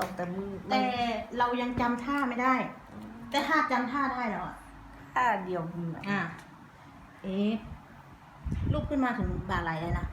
ออกแต่มือแต่เรายังจำท่าไม่ได้ แต่ท่าจำท่าได้แล้วอะท่าเดียวมืออะเอ๊ะลูกขึ้นมาถึงบ่าไหลเลยนะ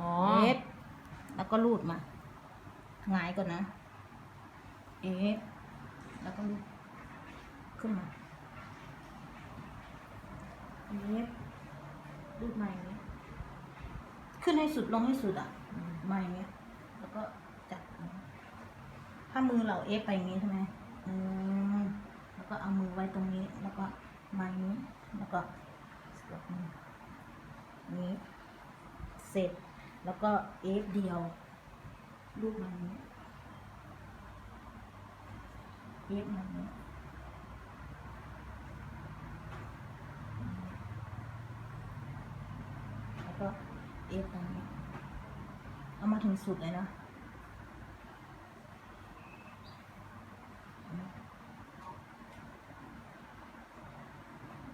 อ๋อ เอ๊ะแล้วก็ลูดมาหงายก่อนนะเอ๊ะแล้วก็ลูดขึ้นมาเอ๊ะลูดมาอย่างนี้ขึ้นให้สุดลงให้สุดอะ มาอย่างเงี้ยแล้วก็จับอย่างเงี้ย ถ้ามือเราเอฟไปอย่างงี้ใช่ไหมอืมแล้วก็เอามือไว้ตรงนี้ แล้วก็มาอย่างนี้ แล้วก็สลับนี้ เสร็จ แล้วก็เอฟเดียวลูกมาอย่างนี้เอฟมาอย่างนี้แล้วก็เอฟตรงนี้ เอามาถึงสุดเลยนะ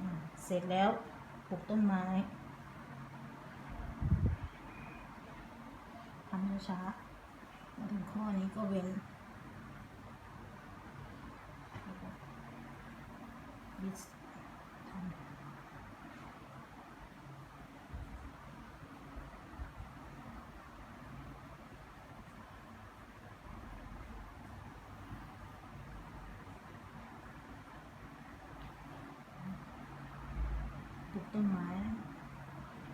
อ่า เสร็จแล้วปลูกต้นไม้ทำช้าๆมาถึงข้อนี้ก็เว้นบิสทำป ลูกต้นไม้นะ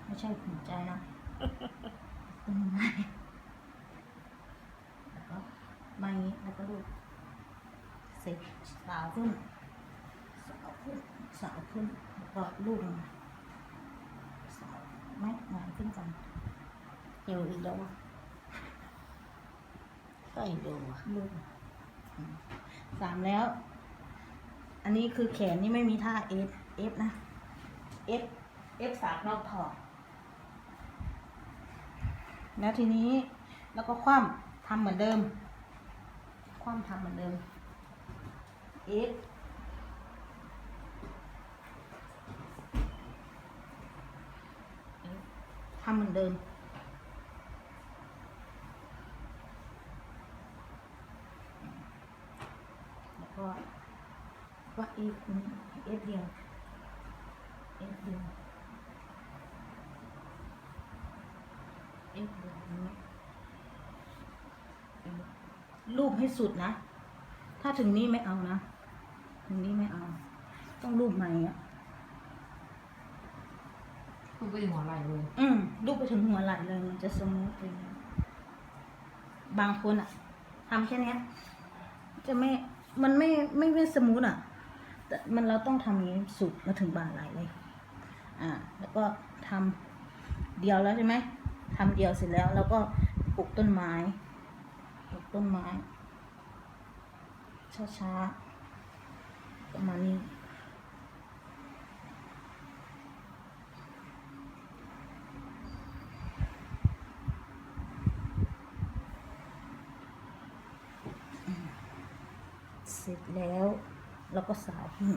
ไม่ใช่หัวใจนะปลูกต้นไม้แล้วก็มาอย่างนี้แล้วก็ดูเสร็จสาวขึ้นสาวขึ้นสาวขึ้นแล้วก็ลูกลงมาสาวไม่งานขึ้นกันอยู่อีกแล้วอะก็อีกเดียวอะลูกอืมสามแล้ว อันนี้คือแขนนี่ไม่มีท่าเอฟเอฟนะ เอฟเอฟสากนอกถอดแล้วทีนี้แล้วก็คว่ำทำเหมือนเดิม คว่ำทำเหมือนเดิมเอฟทำเหมือนเดิมแล้วก็ว่าเอฟนี้เอฟเดียว เอฟเดียวเอฟเดียวนี้รูปให้สุดนะ ถ้าถึงนี้ไม่เอานะ ถึงนี้ไม่เอา ต้องรูปใหม่อะคุณไปหัวไหล่เลย อืมรูปไปถึงหัวไหล่เลย มันจะสมูทเลยบางคนอะทำแค่นี้จะไม่ มันไม่ ไม่เป็นสมูทอะ แต่มันเราต้องทำอย่างนี้สุดมาถึงบ่าไหลเลย อ่าแล้วก็ทำเดียวแล้วใช่ไหมทำเดียวเสร็จแล้วแล้วก็ปลูกต้นไม้ปลูกต้นไม้ ช้าๆประมาณนี้เสร็จแล้วแล้วก็สาวขึ้น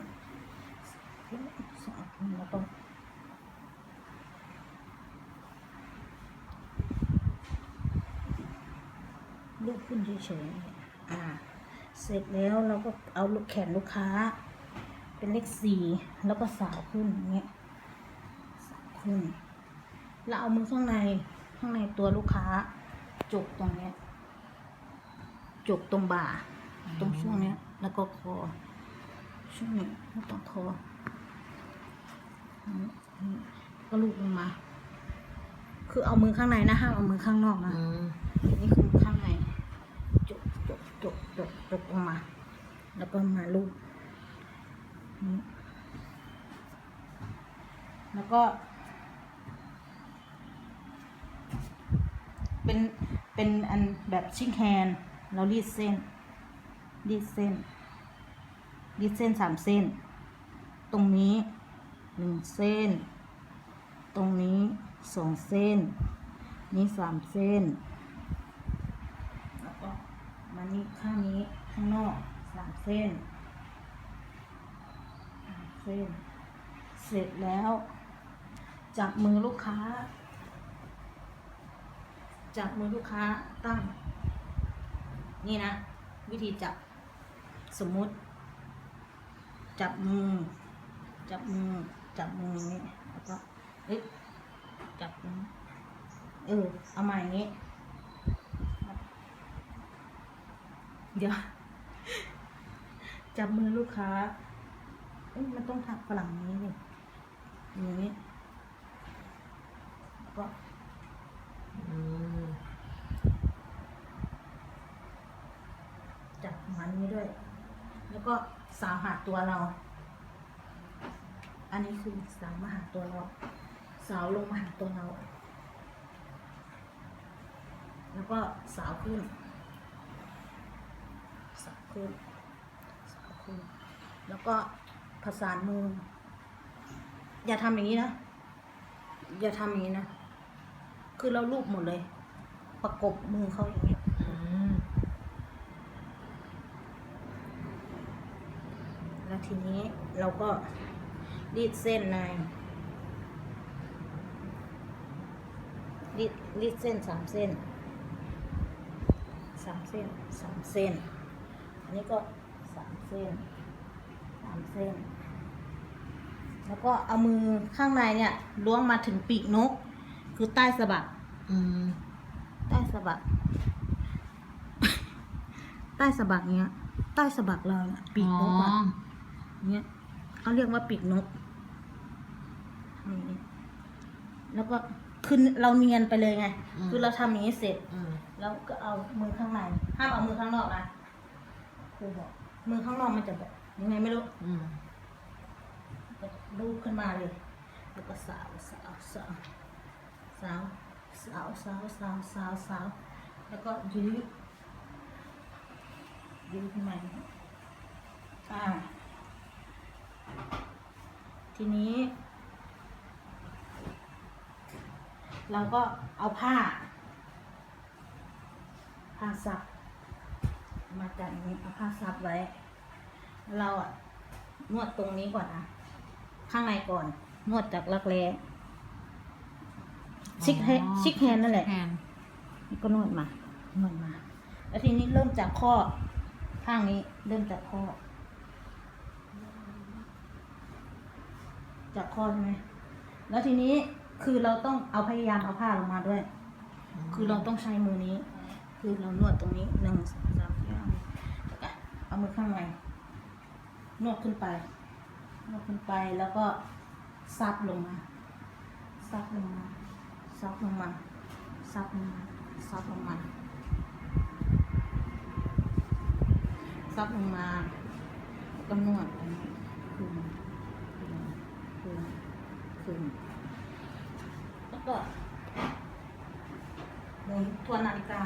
สาวขึ้นแล้วก็ ลูกขึ้นเฉยๆอ่า เสร็จแล้วเราก็เอาลูกแขนลูกค้า เป็นเลขสี่แล้วก็สาวขึ้นอย่างเงี้ยสาวขึ้น แล้วเอามือข้างในข้างในตัวลูกค้า จุกตรงเนี้ยจุกตรงบ่า ตรงช่วงเนี้ย แล้วก็คอช่วงนี้แล้วตรงคออืมอืมก็ลูบลงมา คือเอามือข้างในนะห้ามเอามือข้างนอกนะอืมนี่คือข้างในจุก จุกจุกจุกจุกมา แล้วก็มาลูบแล้วก็ เป็นเป็นอันแบบชิงแฮนเรารีดเส้น รีดเส้น รีดเส้นสามเส้น ตรงนี้หนึ่งเส้น ตรงนี้สองเส้น นี้สามเส้น มานี่ข้างนี้ข้างนอกสามเส้นสามเส้น เสร็จแล้ว จับมือลูกค้า จับมือลูกค้าตั้ง นี่นะ วิธีจับสมมุติ จับมือ จับมือ จับมือนี้แล้วก็เอ๊ะจับเออเอามาอย่างนี้ เดี๋ยว จับมือลูกค้าเอ้ยมันต้องถักฝรั่งนี้เลยอย่างนี้ก็จับมันนี้ด้วย แล้วก็สาวหาตัวเรา อันนี้คือสาวมาหาตัวเรา สาวลงมาหาตัวเรา แล้วก็สาวขึ้น สาวขึ้นสาวขึ้นแล้วก็ผสานมือ อย่าทำอย่างนี้นะ อย่าทำอย่างนี้นะ คือเราลูบหมดเลย ประกบมือเขาอย่างนี้แล้วทีนี้เราก็รีดเส้นในรีดรีดเส้นสามเส้นสามเส้นสามเส้น อันนี้ก็สามเส้นสามเส้น แล้วก็เอามือข้างในเนี่ยล้วงมาถึงปีกนก คือใต้สะบักอืมใต้สะบัก ใต้สะบักเนี้ย ใต้สะบักเราเนี่ยปีกนกอ๋อะอเนี้ยเขาเรียกว่าปีกนกนี่แล้วก็คือเราเนียนไปเลยไง คือเราทำอย่างนี้เสร็จอืมแล้วก็เอามือข้างใน ห้ามเอามือข้างนอกนะ ครูบอกมือข้างนอกมันจะแบบยังไงไม่รู้อืมก็ลูบขึ้นมาเลยแล้วก็สาวสาวสาวสาวสาวสาวสาวสาวสาวแล้วก็ยืดยืดขึ้นมาอย่างนี้อ่า ทีนี้ เราก็เอาผ้าผ้าซับ มาจากนี้เอาผ้าซับไว้ เราอะนวดตรงนี้ก่อนนะข้างในก่อน นวดจากรักแร้ชิคแฮนชิคแฮนนั่นแหละแฮนนี่ก็นวดมานวดมา แล้วทีนี้เริ่มจากข้อ ข้างนี้เริ่มจากข้อ จากข้อใช่ไหมแล้วทีนี้คือเราต้องเอาพยายามเอาผ้าลงมาด้วย คือเราต้องใช้มือนี้ คือเรานวดตรงนี้หนึ่งสองสามสี่ห้าหกแล้วก็ เอามือข้างในนวดขึ้นไปนวดขึ้นไปแล้วก็ซับลงมา ซับลงมา ซับลงมา ซับลงมา ซับลงมา ซับลงมาก็นวดอันนี้คืนคืนคืนคืนแล้วก็หมุนทวนนาฬิกา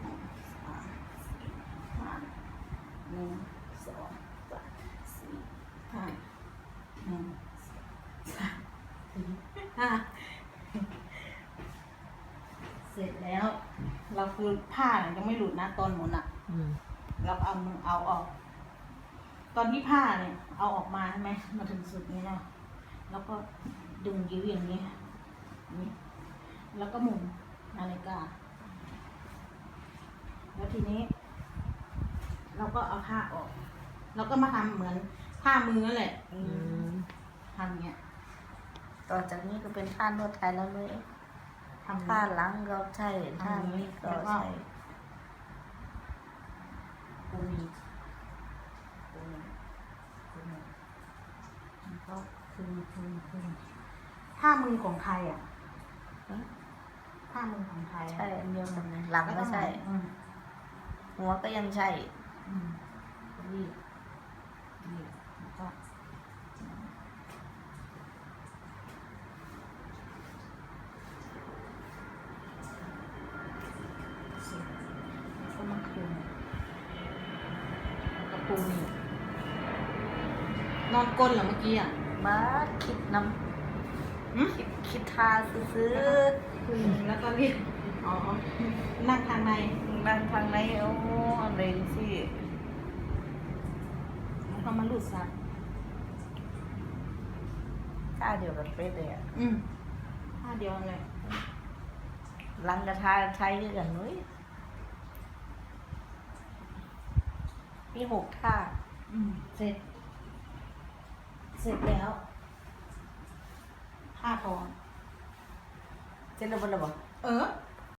สองสามสี่ห้าห นึ่งสองสามสี่ห้าหนึ่งสองสามสี่ห้าเสร็จแล้ว เราคือผ้าเนี่ยยังไม่หลุดนะตอนหมุนอะ อืมเราเอามือเอาออก ตอนที่ผ้าเนี่ย เอาออกมาใช่ไหมมาถึงสุดนี้เนาะแล้วก็ดึงยื้ออย่างนี้นี่แล้วก็หมุนนาฬิกา แล้วทีนี้ เราก็เอาผ้าออก เราก็มาทำเหมือนผ้ามือนั่นแหละอือืมมทำเนี้ยต่อจากนี้ก็เป็นท่านวดไทยแล้วเลยทำ ท่าหลังก็ใช่ท่านี้ก็แล้วก็ใช่ปูนีปูนีปูนีแล้วก็คืนคืนคืนผ้ามือของไทยอะผ้ามือของไทยอะใช่อันเดียวกันเลยหลังก็ใช่ อืมหัวก็ยังใช่อืม รีดรีดแล้วก็ก็มาคลุมแล้วก็ปูนี่ นอนก้นเหรอเมื่อกี้อะมาคิดน้ำคิดคิดทาซื้อคืนแล้วก็รีดอ๋อ นั่งทางใน ๆนั่งทางไหนโอ้อะไรสิแล้วก็มาลูดซับท่าเดียวกันเป๊ะเลยอะอืมท่าเดียวเลยหลังกับท่าไทยด้วยกันเว้ยมีหกท่าอืมเสร็จ เสร็จแล้วท่าทองเส้นระเบิดระเบิดเออ